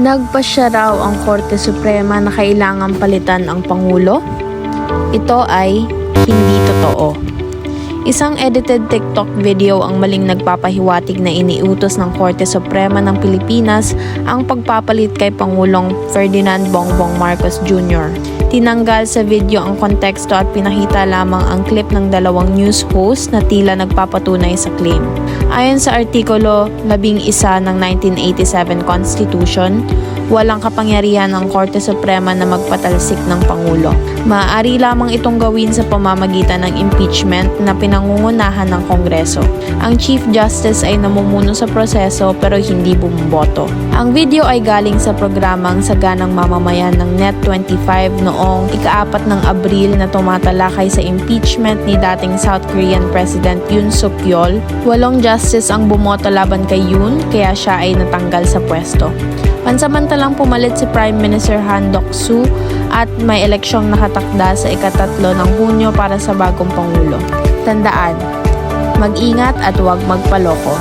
Nagpasya raw ang Korte Suprema na kailangang palitan ang Pangulo? Ito ay hindi totoo. Isang edited TikTok video ang maling nagpapahiwatig na iniutos ng Korte Suprema ng Pilipinas ang pagpapalit kay Pangulong Ferdinand Bongbong Marcos Jr. Tinanggal sa video ang konteksto at pinakita lamang ang clip ng dalawang news host na tila nagpapatunay sa claim. Ayon sa Artikulo 11 ng 1987 Constitution, walang kapangyarihan ng Korte Suprema na magpatalsik ng Pangulo. Maaari lamang itong gawin sa pamamagitan ng impeachment na pinangungunahan ng Kongreso. Ang Chief Justice ay namumuno sa proseso pero hindi bumuboto. Ang video ay galing sa programang Saganang Mamamayan ng Net25 noong ikaapat ng Abril na tumatalakay sa impeachment ni dating South Korean President Yoon Suk Yeol. Walong justice ang bumoto laban kay Yoon kaya siya ay natanggal sa pwesto. Pansamantalang pumalit si Prime Minister Han Dok-soo at may eleksyong nakatakda sa ikatatlo ng Hunyo para sa bagong Pangulo. Tandaan, mag-ingat at huwag magpaloko.